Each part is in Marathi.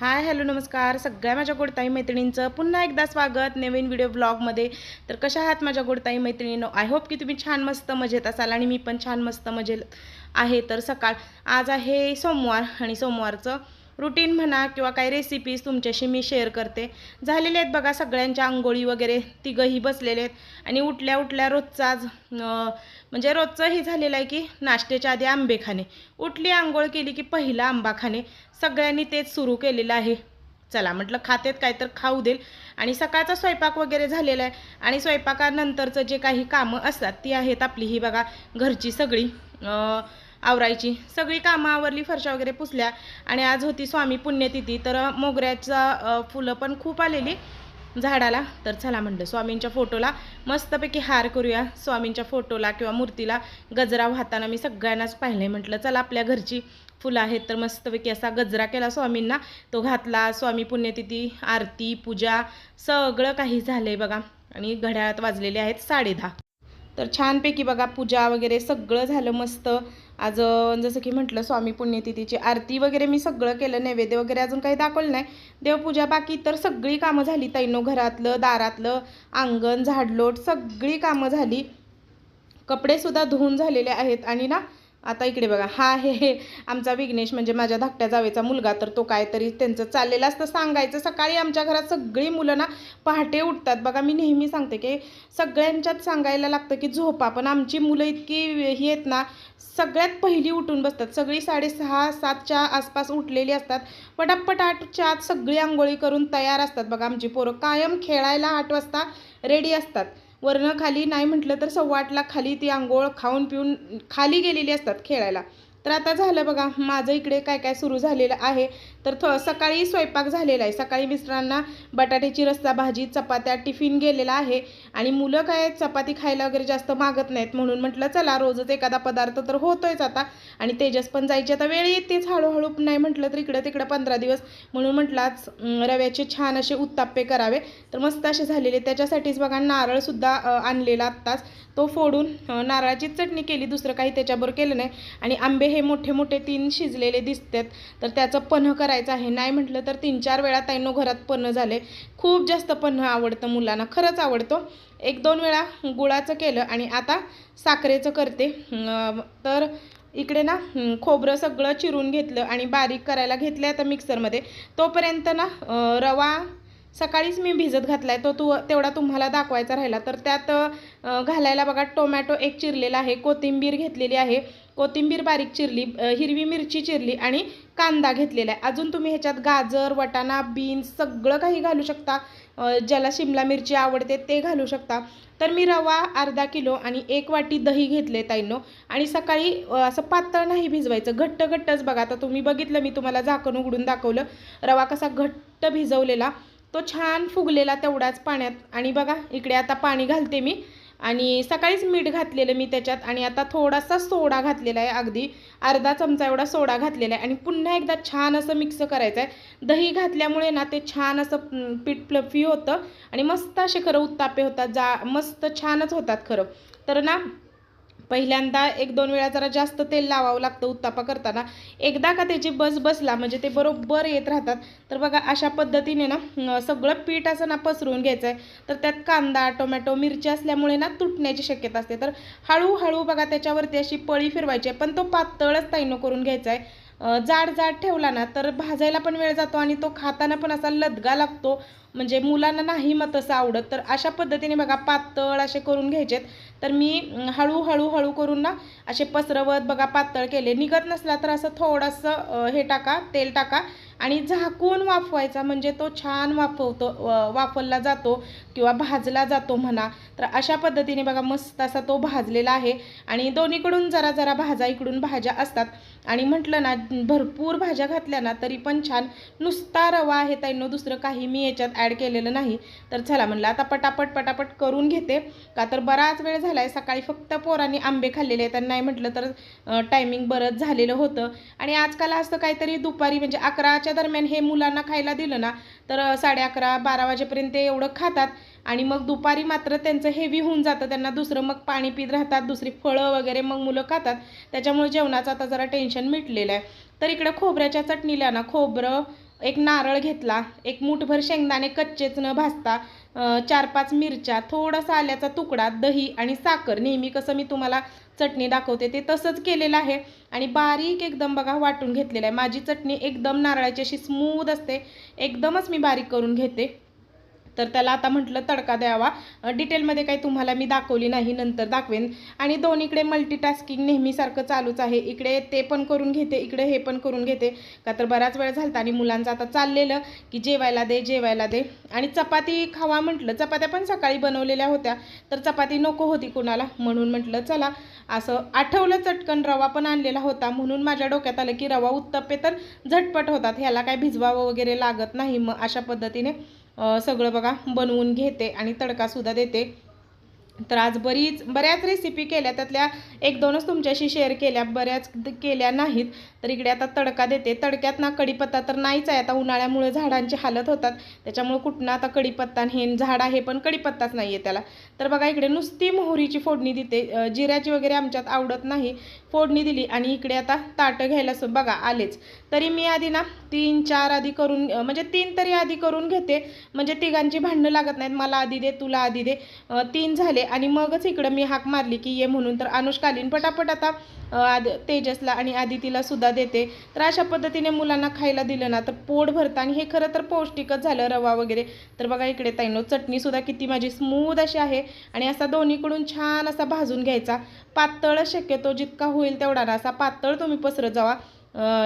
हाय हॅलो नमस्कार. सगळ्या माझ्या गोडताई मैत्रिणींचं पुन्हा एकदा स्वागत नवीन व्हिडिओ ब्लॉगमध्ये तर कशा आहात माझ्या गोडताई मैत्रिणींनो? आय होप की तुम्ही छान मस्त मजेत असाल आणि मी पण छान मस्त मजेत आहे. तर सकाळ आज आहे सोमवार आणि सोमवारचं रुटीन म्हणा किंवा काही रेसिपीज तुमच्याशी मी शेअर करते. झालेले आहेत बघा सगळ्यांच्या आंघोळी वगैरे तिघंही बसलेले आहेत. आणि उठल्या उठल्या रोजचा आज म्हणजे रोजचं हे झालेलं आहे की नाश्त्याच्या आधी आंबे खाणे. उठली आंघोळ केली की पहिला आंबा खाणे. सगळ्यांनी तेच सुरू केलेलं आहे. चला म्हटलं खातेत काय तर खाऊ देईल. आणि सकाळचा स्वयंपाक वगैरे झालेला आहे. आणि स्वयंपाकानंतरचं जे काही कामं असतात ती आहेत आपली ही बघा घरची सगळी. आवरायची. सगळी कामं आवरली फरशा वगैरे पुसल्या आणि आज होती स्वामी पुण्यतिथी. तर मोगऱ्याचा फुलं पण खूप आलेली झाडाला. तर चला म्हणलं स्वामींच्या फोटोला मस्तपैकी हार करूया. स्वामींच्या फोटोला किंवा मूर्तीला गजरा वाहताना मी सगळ्यांनाच पाहिले म्हटलं चला आपल्या घरची फुलं आहेत. तर मस्तपैकी असा गजरा केला स्वामींना. तो घातला स्वामी पुण्यतिथी आरती पूजा सगळं काही झालंय बघा. आणि घड्याळात वाजलेले आहेत साडेदहा तर छानपैकी बघा पूजा वगैरे सगळं झालं मस्त. आज जसं की म्हटलं स्वामी पुण्यतिथीची आरती वगैरे मी सगळं केलं नैवेद्य वगैरे अजून काही दाखवलं नाही. देवपूजा बाकी तर सगळी कामं झाली. तैनो घरातलं दारातलं अंगण झाडलोट सगळी कामं झाली. कपडेसुद्धा धुवून झालेले आहेत. आणि ना आता इकडे बघा हा आहे हे आमचा विघ्नेश म्हणजे माझ्या धाकट्या जावेचा मुलगा. तर तो काहीतरी त्यांचं चाललेलं असतं सांगायचं. सकाळी आमच्या घरात सगळी मुलं ना पहाटे उठतात. बघा मी नेहमी सांगते की सगळ्यांच्यात सांगायला लागतं की झोपा पण आमची मुलं इतकी ही आहेत ना सगळ्यात पहिली उठून बसतात. सगळी साडेसहा सातच्या आसपास उठलेली असतात. पटापट आठच्या आत सगळी आंघोळी करून तयार असतात. बघा आमची पोरं कायम खेळायला आठ वाजता रेडी असतात. वरनं खाली नाही म्हटलं तर सव्वा आठला खाली ती आंघोळ खाऊन पिऊन खाली गेलेली असतात खेळायला. तर आता झालं बघा माझं इकडे काय काय सुरू झालेलं आहे. तर थ सकाळी स्वयंपाक झालेला आहे. सकाळी मिस्टरांना बटाट्याची रस्सा भाजी चपात्या टिफिन गेलेला आहे. आणि मुलं काय चपाती खायला वगैरे जास्त मागत नाहीत. म्हणून म्हटलं चला रोजच एखादा पदार्थ तर होतोयच आता. आणि तेजस पण जायची. आता वेळ येतेच. हळूहळू नाही म्हटलं तर इकडं तिकडं पंधरा दिवस. म्हणून म्हटलं आज रव्याचे छान असे उत्ताप्पे करावे. तर मस्त असे झालेले. त्याच्यासाठीच बघा नारळसुद्धा आणलेला आत्ताच. तो फोडून नारळाची चटणी केली. दुसरं काही त्याच्याबरोबर केलं नाही. आणि आंबे हे मोठे मोठे तीन शिजलेले दिसतात. तर त्याचं पन्ह करायचं आहे. नाही म्हटलं तर तीन चार वेळा ताईनो घरात पन्हं झाले. खूप जास्त पन्हं आवडतं मुलांना. खरंच आवडतो. एक दोन वेळा गुळाचं केलं आणि आता साखरेचं करते. तर इकडे ना खोबरं सगळं चिरून घेतलं आणि बारीक करायला घेतलं आता मिक्सरमध्ये. तोपर्यंत ना रवा सकाळीच मी भिजत घातला आहे तो तू तेवढा तुम्हाला दाखवायचा राहिला तर त्यात घालायला बघा टोमॅटो एक चिरलेला आहे. कोथिंबीर घेतलेली आहे. कोथिंबीर बारीक चिरली हिरवी मिरची चिरली आणि कांदा घेतलेला आहे. अजून तुम्ही ह्याच्यात गाजर वटाणा बीन्स सगळं काही घालू शकता. ज्याला शिमला मिरची आवडते ते घालू शकता. तर मी रवा अर्धा किलो आणि एक वाटी दही घेतले ताईनो. आणि सकाळी असं पातळ नाही भिजवायचं. घट्ट घट्टच बघा. आता तुम्ही बघितलं मी तुम्हाला झाकण उघडून दाखवलं. रवा कसा घट्ट भिजवलेला तो छान फुगलेला तेवढ्याच पाण्यात. आणि बघा इकडे आता पाणी घालते मी. आणि सकाळीच मीठ घातलेलं मी त्याच्यात आणि आता थोडासा सोडा घातलेला आहे अगदी. अर्धा चमचा एवढा सोडा घातलेला आहे आणि पुन्हा एकदा छान असं मिक्स करायचं आहे. दही घातल्यामुळे ना ते छान असं पीठ प्लफी होतं आणि मस्त असे खरं उत्तापे होतात जा मस्त छानच होतात खरं. तर ना पहिल्यांदा एक दोन वेळा जरा जास्त तेल लावावं लागतं उत्तापा करताना. एकदा का त्याची बस बसला म्हणजे ते बरोबर येत राहतात. तर बघा अशा पद्धतीने ना सगळं पीठ असं ना पसरवून घ्यायचं आहे तर त्यात कांदा टोमॅटो मिरची असल्यामुळे ना तुटण्याची शक्यता असते. तर हळूहळू बघा त्याच्यावरती अशी पळी फिरवायची आहे. पण तो पातळच ताईनो करून घ्यायचा आहे जाड जाड ठेवला ना तर भाजायला पण वेळ जातो आणि तो खाताना पण असा लदगा लागतो. म्हणजे मुलांना नाही मग तसं आवडत. तर अशा पद्धतीने बघा पातळ असे करून घ्यायचेत. तर मी हळूहळू हळू करून ना असे पसरवत बघा पातळ केले. निघत नसला तर असं थोडंसं हे टाका तेल टाका आणि झाकून वाफवायचा. म्हणजे तो छान वाफवतो वाफवला जातो किंवा भाजला जातो म्हणा. तर अशा पद्धतीने बघा मस्त असा तो भाजलेला आहे. आणि दोन्हीकडून जरा जरा भाजा इकडून भाज्या असतात. आणि म्हटलं ना भरपूर भाज्या घातल्या ना तरी पण छान. नुसता रवा आहे ताईनो दुसरं काही मी याच्यात ॲड केलेलं नाही. तर चला म्हणलं आता पटापट पटापट करून घेते. का तर बराच वेळ झाला आहे सकाळी फक्त पोरांनी आंबे खाल्लेले आहेत. नाही म्हटलं तर टायमिंग बरंच झालेलं होतं. आणि आजकाल असतं काहीतरी दुपारी म्हणजे अकराच्या दरम्यान हे मुलांना खायला दिलं ना तर साडे अकरा बारा वाजेपर्यंत ते एवढं खातात. आणि मग दुपारी मात्र त्यांचं हेवी होऊन जातं. त्यांना दुसरं मग पाणी पीत राहतात दुसरी फळं वगैरे मग मुलं खातात. त्याच्यामुळे जेवणाचं आता जरा टेन्शन मिटलेलं आहे. तर इकडं खोबऱ्याच्या चटणीला ना खोबरं एक नारळ घेतला एक मूठभर शेंगदाणे कच्चेच न भाजता चार पाच मिरच्या थोडासा आल्याचा तुकडा दही आणि साखर. नेहमी कसं मी तुम्हाला चटणी दाखवते ते तसंच केलेलं आहे. आणि बारीक एकदम बघा वाटून घेतलेलं आहे. माझी चटणी एकदम नारळाची अशी स्मूद असते. एकदमच मी बारीक करून घेते. तर त्याला आता म्हटलं तडका द्यावा. डिटेलमध्ये काही तुम्हाला मी दाखवली नाही नंतर दाखवेन. आणि दोन्हीकडे मल्टीटास्किंग नेहमीसारखं चालूच आहे. इकडे ते पण करून घेते इकडे हे पण करून घेते. का तर बराच वेळ झालता आणि मुलांचं आता चाललेलं की जेवायला दे जेवायला दे. आणि चपाती खावा म्हटलं चपात्या पण सकाळी बनवलेल्या होत्या. तर चपाती नको होती कुणाला. म्हणून म्हटलं चला. असं आठवलं चटकन रवा पण आणलेला होता. म्हणून माझ्या डोक्यात आलं की रवा उत्तप्पे तर झटपट होतात. ह्याला काय भिजवावं वगैरे लागत नाही. मग अशा पद्धतीने सगळं बघा बनवून घेते आणि तडकासुद्धा देते. तर आज बरीच बऱ्याच रेसिपी केल्या त्यातल्या एक दोनच तुमच्याशी शेअर केल्या बऱ्याच केल्या नाहीत. तर इकडे आता तडका देते. तडक्यात ना कढीपत्ता तर नाहीच आहे. आता उन्हाळ्यामुळे झाडांची हालत होतात. त्याच्यामुळे कुठनं आता कढीपत्ता हे झाड आहे पण कढीपत्ताच नाही आहे त्याला. तर बघा इकडे नुसती मोहरीची फोडणी देते. जिऱ्याची वगैरे आमच्यात आवडत नाही. फोडणी दिली आणि इकडे आता ताटं घ्यायला बघा आलेच. तरी मी आधी ना तीन चार आधी करून म्हणजे तीन तरी आधी करून घेते. म्हणजे तिघांची भांडणं लागत नाहीत. मला आधी दे तुला आधी दे. तीन झाले आणि मगच इकडं मी हाक मारली की ये म्हणून. तर अनुष्कालीन पटापट आता आद तेजसला आणि आदितीला सुद्धा देते. तर अशा पद्धतीने मुलांना खायला दिलं ना तर पोट भरतं आणि हे खरं तर पौष्टिकच झालं रवा वगैरे. तर बघा इकडे ताईनो चटणीसुद्धा किती माझी स्मूद अशी आहे. आणि असा दोन्हीकडून छान असा भाजून घ्यायचा. पातळ शक्यतो जितका होईल तेवढा ना असा पातळ तुम्ही पसरत जावा.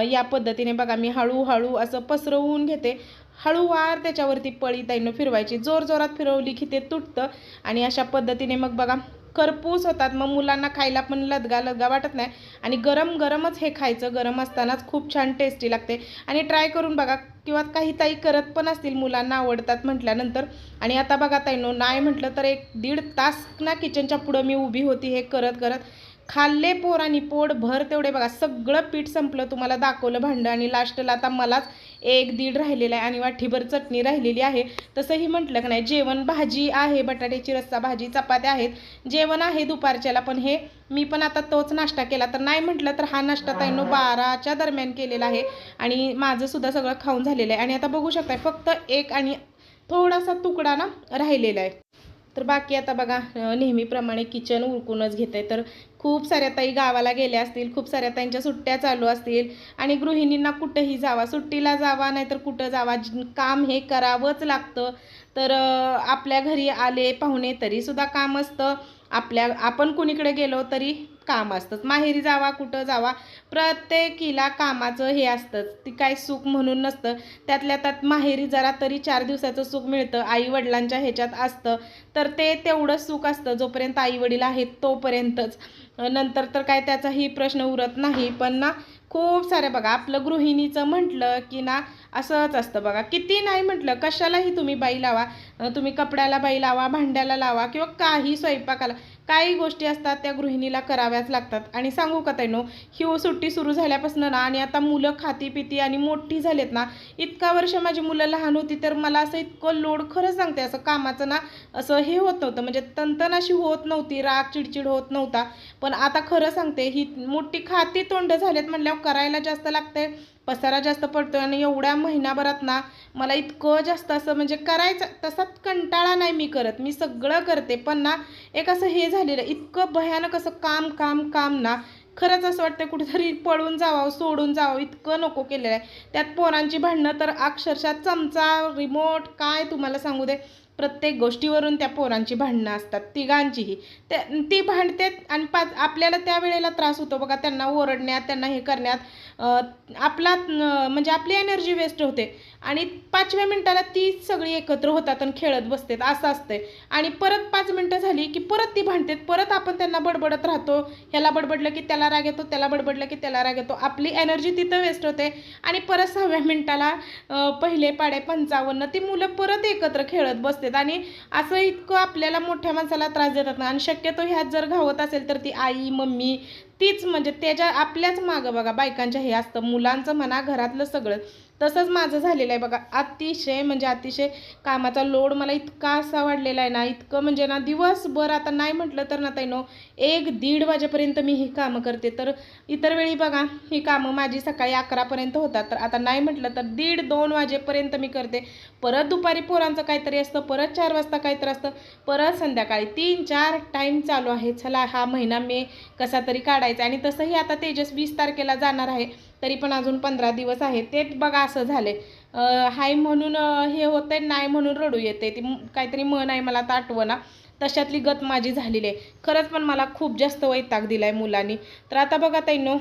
या पद्धतीने बघा मी हळूहळू असं पसरवून घेते. हळूवार त्याच्यावरती पळी ताईनं फिरवायची. जोर जोरात फिरवली की ते तुटतं. आणि अशा पद्धतीने मग बघा खरपूस होतात. मग मुलांना खायला पण लदगा लदगा वाटत नाही. आणि गरम गरमच हे खायचं. गरम असतानाच खूप छान टेस्टी लागते. आणि ट्राय करून बघा किंवा काही ताई करत पण असतील मुलांना आवडतात म्हटल्यानंतर. आणि आता बघा ताईनो नाही म्हटलं तर एक दीड तास ना किचनच्या पुढं मी उभी होती हे करत करत. खाल्ले पोरांनी पोट भर तेवढे बघा. सगळं पीठ संपलं तुम्हाला दाखवलं भांडं. आणि लास्टला आता मलाच एक दीड राहिलेला आहे आणि वाटीभर चटणी राहिलेली आहे. तसंही म्हटलं की नाही जेवण भाजी आहे बटाट्याची रस्सा भाजी चपात्या आहेत. जेवण आहे दुपारच्याला पण हे मी पण आता तोच नाश्ता केला. तर नाही म्हटलं तर हा नाश्ता ताईनो बाराच्या दरम्यान केलेला आहे. आणि माझंसुद्धा सगळं खाऊन झालेलं आहे. आणि आता बघू शकताय फक्त एक आणि थोडासा तुकडा ना राहिलेला आहे. तर बाकी आता बघा नेहमीप्रमाणे किचन उरकूनच घेते तर खूप साऱ्या ताई गावाला गेल्या असतील खूप साऱ्या ताईंच्या सुट्ट्या चालू असतील आणि गृहिणींना कुठंही जावा सुट्टीला जावा नाहीतर कुठं जावा काम हे करावंच लागतं. तर आपल्या घरी आले पाहुणे तरीसुद्धा काम असतं. आपल्या आपण कुणीकडे गेलो तरी काम असतंच. माहेरी जावा कुठं जावा प्रत्येकीला कामाचं हे असतंच. ती काय सुख म्हणून नसतं. त्यातल्या त्यात माहेरी जरा तरी चार दिवसाचं सुख मिळतं. आई वडिलांच्या ह्याच्यात असतं. तर ते तेवढं सुख असतं जोपर्यंत आई वडील आहेत तोपर्यंतच. नंतर तर काय त्याचाही प्रश्न उरत नाही. पण ना खूप साऱ्या बघा आपलं गृहिणीचं म्हटलं की ना असंच असतं बघा. किती नाही म्हटलं कशालाही तुम्ही बाई लावा. तुम्ही कपड्याला बाई लावा भांड्याला लावा किंवा काही स्वयंपाकाला. काही गोष्टी असतात त्या गृहिणीला कराव्याच लागतात. आणि सांगू का ताईनो ही सुट्टी सुरू झाल्यापासून ना आणि आता मुलं खाती पिती आणि मोठी झालेत ना इतका वर्ष माझी मुलं लहान होती तर मला असं इतकं लोड खरंच सांगते असं कामाचं ना असं हे होत नव्हतं. म्हणजे तंतन अशी होत नव्हती राग चिडचिड होत नव्हता. पण आता खरं सांगते ही मोठी खाती तोंड झालेत म्हणल्यावर करायला जास्त लागते पसारा जास्त पडतो आणि एवढ्या महिनाभरात ना मला इतकं जास्त असं म्हणजे करायचं तसाच कंटाळा नाही मी करत. मी सगळं करते. पण ना एक असं हे झालेलं आहे, इतकं भयानक असं काम काम काम ना खरंच असं वाटतं कुठेतरी पळून जावं सोडून जावं इतकं नको केलेलं आहे. त्यात पोरांची भांडणं तर अक्षरशः चमचा रिमोट काय तुम्हाला सांगू दे. प्रत्येक गोष्टीवरून त्या पोरांची भांडणं असतात तिघांचीही. त्या ती भांडतेत आणि पाच आपल्याला त्या वेळेला त्रास होतो बघा त्यांना ओरडण्यात त्यांना हे करण्यात. आपला म्हणजे आपली एनर्जी वेस्ट होते. आणि पाचव्या मिनिटाला ती सगळी एकत्र होतात आणि खेळत बसतात असं असतंय. आणि परत पाच मिनटं झाली की परत ती भांडतात. परत आपण त्यांना बडबडत राहतो. ह्याला बडबडलं की त्याला राग येतो त्याला बडबडलं की त्याला राग येतो. आपली एनर्जी तिथं वेस्ट होते. आणि परत सहाव्या मिनिटाला पहिले पाडे पंचावन्न ती मुलं परत एकत्र खेळत बसतात. आणि असं इतकं आपल्याला मोठ्या माणसाला त्रास देतात ना. आणि शक्यतो ह्यात जर घावत असेल तर ती आई मम्मी तीच म्हणजे त्याच्या आपल्याच मागं बघा बायकांच्या हे असतं मुलांचं म्हणा घरातलं सगळं. तसंच माझं झालेलं आहे बघा. अतिशय म्हणजे अतिशय कामाचा लोड मला इतका असा वाढलेला आहे ना इतकं म्हणजे ना दिवसभर आता नाही म्हटलं तर ना ताईनो एक दीड वाजेपर्यंत मी ही कामं करते. तर इतर वेळी बघा ही कामं माझी सकाळी अकरापर्यंत होतात. तर आता नाही म्हटलं तर दीड दोन वाजेपर्यंत मी करते. परत दुपारी पोरांचं काहीतरी असतं परत चार वाजता काहीतरी असतं परत संध्याकाळी तीन चार टाईम चालू आहे. चला हा महिना मे कसा तरी काढायचा आणि तसंही आता तेजस वीस तारखेला जाणार आहे. तरी पण अजून पंधरा दिवस आहे ते बघा असं झाले हाय म्हणून हे हे होतंय नाही म्हणून रडू येते. ती काहीतरी मन आहे मला आता आठवना. तशातली गत माझी झालेली आहे. खरंच पण मला खूप जास्त वैताग दिला आहे मुलांनी. तर आता बघा ताईनो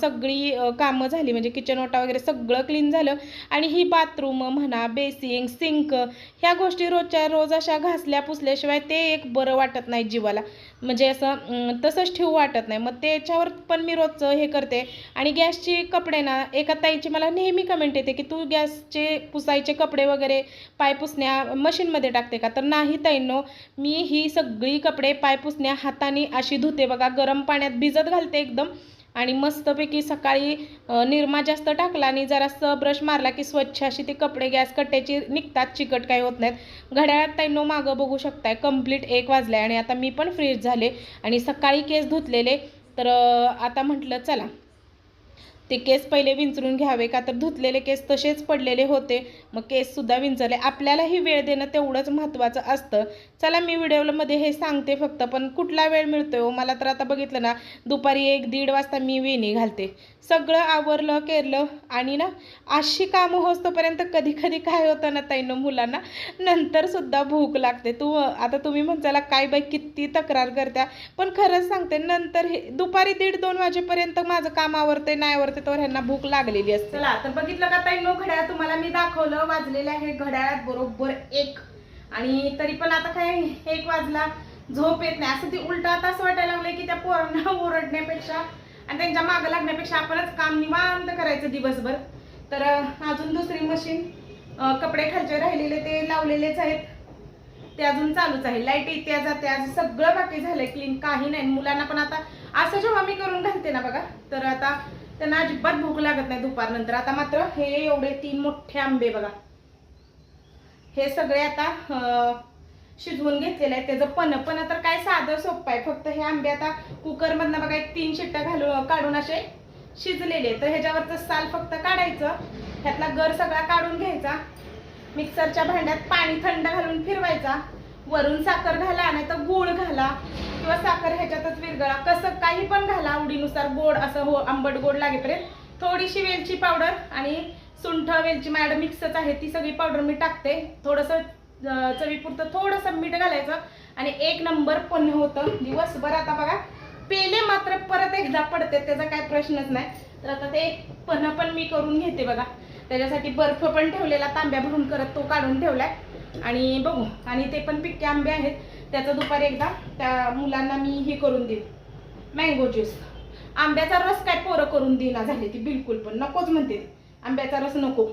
सगळी कामं झाली. म्हणजे किचन ओटा वगैरे सगळं क्लीन झालं. आणि ही बाथरूम म्हणा बेसिंग सिंक ह्या गोष्टी रोजच्या रोज अशा घासल्या पुसल्याशिवाय ते एक बरं वाटत नाही जीवाला. म्हणजे असं तसंच ठेवू वाटत नाही. मग त्याच्यावर पण मी रोजचं हे करते. आणि गॅसची कपडे ना एका ताईची मला नेहमी कमेंट येते की तू गॅसचे पुसायचे कपडे वगैरे पाय पुसण्या मशीनमध्ये टाकते का? तर नाही ताईंनो मी ही सगळी कपडे पाय पुसण्या हाताने अशी धुते बघा. गरम पाण्यात भिजत घालते एकदम. आणि मस्तपैकी सकाळी निरमा जास्त टाकला आणि जरासं ब्रश मारला की स्वच्छ अशी ते कपडे गॅस कट्ट्याची निघतात चिकट काही होत नाहीत. घड्याळात ताईनो मागं बघू शकताय कंप्लीट एक वाजलाय आणि आता मी पण फ्रेश झाले आणि सकाळी केस धुतलेले. तर आता म्हटलं चला. ते केस पहिले विंचरून घ्यावे का? तर धुतलेले केस तसेच पडलेले होते. मग केससुद्धा विंचरले. आपल्यालाही वेळ देणं तेवढंच महत्त्वाचं असतं. चला मी व्हिडिओमध्ये हे सांगते फक्त. पण कुठला वेळ मिळतोय हो? मला तर आता बघितलं ना दुपारी एक दीड वाजता मी वेणी घालते. सगळं आवरलं केरलं आणि ना अशी कामं होस्तोपर्यंत कधी कधी काय होतं ना ताईनं मुलांना? नंतरसुद्धा भूक लागते. तू आता तुम्ही म्हणताला काय बाई किती तक्रार करत्या? पण खरंच सांगते नंतर हे दुपारी दीड दोन वाजेपर्यंत माझं काम आवरते नाही आवरते तर ह्यांना भूक लागलेली असते. चला तर बघितलं का ताई नो घड्याळ तुम्हाला मी दाखवलं वाजलेलं आहे घड्याळात बरोबर एक. आणि तरी पण आता काय एक वाजला झोप येत नाही. असं ती उलट आता असं वाटायला लागलं की त्या पोरांना ओरडण्यापेक्षा आणि त्यांच्या मागं लागण्यापेक्षा आपणच काम निवांत करायचं दिवसभर. तर अजून दुसरी मशीन कपडे खालचे राहिलेले ते लावलेलेच आहेत. ते अजून चालूच आहे. लाइट येत्या जाते आज सगळं बाकी झालंय क्लीन काही नाही. मुलांना पण आता असं जेव्हा मी करून घालते ना बघा तर आता त्यांना अजिबात भूक लागत नाही दुपारनंतर. आता मात्र हे एवढे तीन मोठे आंबे बघा. हे सगळे आता शिजवून घेतलेले आहेत. त्याचं पण पण तर काय साधं सोपं आहे. फक्त हे आंबे आता कुकरमधनं बघा एक तीन शिट्ट्या घालून काढून असे शिजलेले तर ह्याच्यावरचं साल फक्त काढायचं. ह्यातला गर सगळा काढून घ्यायचा. मिक्सरच्या भांड्यात पाणी थंड घालून फिरवायचा. वरून साखर घाला नाही तर गूळ घाला किंवा साखर ह्याच्यातच विरगळा. कसं काही पण घाला आवडीनुसार गोड असं हो आंबट गोड लागेपर्यंत. थोडीशी वेलची पावडर आणि सुंठ वेलची माझ्याकडे मिक्सच आहे ती सगळी पावडर मी टाकते. थोडंसं चवीपुरतं थोडंसं मीठ घालायचं. आणि एक नंबर पण होतं दिवसभर आता बघा. पेले मात्र परत एकदा पडते त्याचा काय प्रश्नच नाही. तर आता ते पन्ह पण मी करून घेते बघा. त्याच्यासाठी बर्फ पण ठेवलेला तांब्या भरून करत तो काढून ठेवलाय. आणि बघू आणि ते पण पिक्के आंबे आहेत. त्याचं दुपारी एकदा त्या मुलांना मी हे करून देईन. मँगो ज्यूस आंब्याचा रस काय पोरं करून दिला झाली ती बिलकुल पण. नकोच म्हणते आंब्याचा रस नको.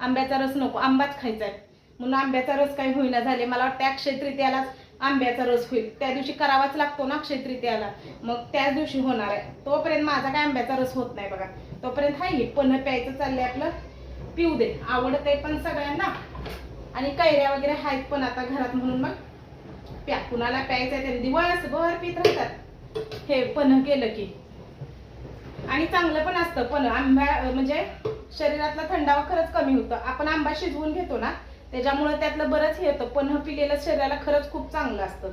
आंब्याचा रस नको. आंबाच खायचा आहे म्हणून आंब्याचा रस काही होईना झाले. मला वाटतं अक्षय तृतीयालाच आंब्याचा रस होईल. त्या दिवशी करावाच लागतो ना अक्षय तृतीयाला मग त्याच दिवशी होणार आहे. तोपर्यंत माझा काय आंब्याचा रस होत नाही बघा. तोपर्यंत हाय पण प्यायचं चाललंय आपलं. पिऊ दे. आवडते पण सगळ्यांना. आणि कैऱ्या वगैरे आहेत पण आता घरात म्हणून मग. प्या कुणाला प्यायचं आहे त्यांनी दिवसभर पित राहतात. हे पण केलं की. आणि चांगलं पण असतं. पण आंब्या म्हणजे शरीरातला थंडावा खरंच कमी होतं. आपण आंबा शिजवून घेतो ना त्याच्यामुळे त्यातलं बरंच हे येतं पण पिलेलं शरीराला खरंच खूप चांगलं असतं.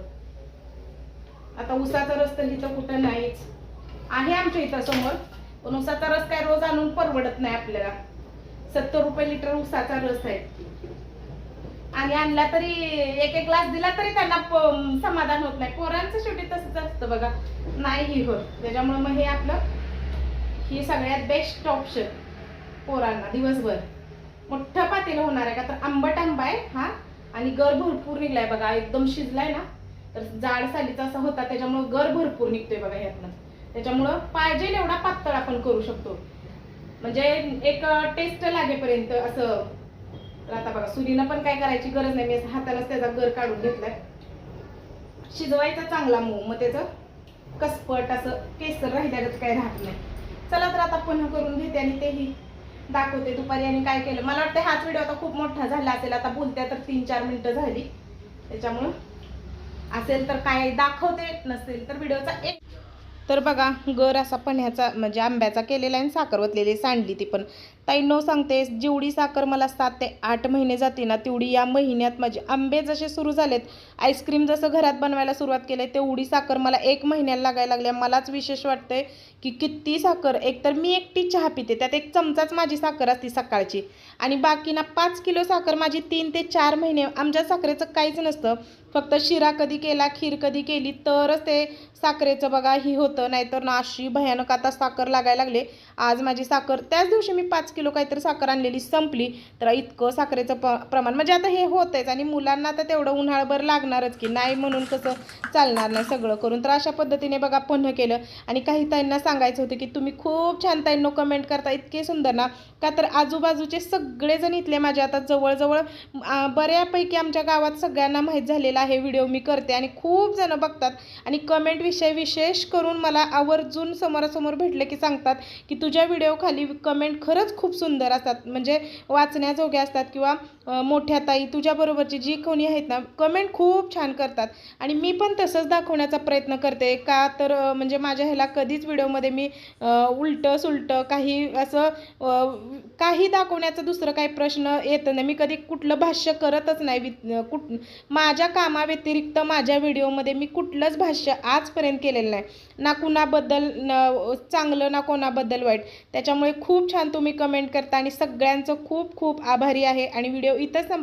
आता उसाचा रस तर इथं कुठं नाहीच. आहे आमच्या इथं समोर. पण उसाचा रस काय रोज आणून परवडत नाही आपल्याला. सत्तर रुपये लिटर उसाचा रस आहे. आणि आणला तरी एक एक ग्लास दिला तरी त्यांना प- समाधान होत नाही. पोरांचं शेवटी तसंच असतं बघा. नाही ही होत. त्याच्यामुळे मग हे आपलं ही सगळ्यात बेस्ट ऑप्शन पोरांना दिवसभर. मोठं पातेलं होणार आहे का तर आंबट आंबा आहे हा. आणि गर भरपूर निघलाय बघा. एकदम शिजलाय ना. तर जाड सालीचा असा होता. त्याच्यामुळं गर भरपूर निघतोय बघा ह्यातनं. त्याच्यामुळं पाहिजे एवढा पातळ आपण करू शकतो. म्हणजे एक टेस्ट लागेपर्यंत असं तर आता बघा सुरीनं पण काय करायची गरज नाही. मी असं हातालाच त्याचा गर काढून घेतलाय. शिजवायचा चांगला मऊ मग त्याचं कसपट असं केसर राहिल्यागत काही राहत नाही. चला तर आता पुन्हा करून घेते आणि तेही दाखवते दुपारी आणि काय केलं. मला वाटतं हाच व्हिडिओ आता खूप मोठा झाला असेल. आता बोलत्या तर तीन चार मिनिटं झाली. त्याच्यामुळं असेल तर काय दाखवते नसेल तर व्हिडिओचा एक तर बघा गर असा पण्याचा म्हणजे आंब्याचा केलेला आहे आणि साखर वतलेली सांडली ती पण. ताई नो सांगते जेवढी साखर मला सात ते आठ महिने जाते ना तेवढी या महिन्यात माझे आंबे जसे सुरू झालेत आईस्क्रीम जसं घरात बनवायला सुरुवात केली तेवढी साखर मला एक महिन्याला लागायला लागली मलाच विशेष वाटते की किती साखर एकतर मी एकटी चहा पिते त्यात एक चमचाच माझी साखर असते सकाळची. आणि बाकी ना पाच किलो साखर माझी तीन ते चार महिने आमच्या साखरेचं काहीच नसतं. फक्त शिरा कधी केला खीर कधी केली तरच ते साखरेचं बघा ही होतं नाहीतर ना अशी भयानक आता साखर लागायला लागले. आज माझी साखर त्याच दिवशी मी पाच किलो काहीतरी साखर आणलेली संपली. तर इतकं साखरेचं प प्रमाण म्हणजे आता हे होतंच आणि मुलांना तर तेवढं उन्हाळभर लागणारच की नाही म्हणून कसं चालणार नाही सगळं करून. तर अशा पद्धतीने बघा पन्ह केलं. आणि काही ताईंना सांगायचं होतं की तुम्ही खूप छान ताईंनो कमेंट करता इतके सुंदर ना. का तर आजूबाजूचे सगळेजण इथले माझे आता जवळजवळ बऱ्यापैकी आमच्या गावात सगळ्यांना माहीत झालेला आहे व्हिडिओ मी करते आणि खूप जणं बघतात. आणि कमेंट विषय विशेष करून मला आवर्जून समोरासमोर भेटले की सांगतात की तुझ्या व्हिडिओखाली कमेंट खरंच खूप सुंदर असतात. म्हणजे वाचण्याजोग्या असतात किंवा मोठ्या ताई तुझ्याबरोबरची जी कोणी आहेत ना कमेंट खूप छान करतात. आणि मी पण तसंच दाखवण्याचा प्रयत्न करते. का तर म्हणजे माझ्या ह्याला कधीच व्हिडिओमध्ये मी उलटं सुलटं काही असं काही दाखवण्याचा दुसरं काही प्रश्न येत नाही. मी कधी कुठलं भाष्य करतच नाही. वि कुठ माझ्या कामाव्यतिरिक्त माझ्या व्हिडिओमध्ये मी कुठलंच भाष्य आजपर्यंत केलेलं नाही. ना कुणाबद्दल न चांगलं ना कोणाबद्दल वाईट. त्याच्यामुळे खूप छान तुम्ही कमेंट करता आणि सगळ्यांचं खूप खूप आभारी आहे आणि व्हिडिओ इथं संप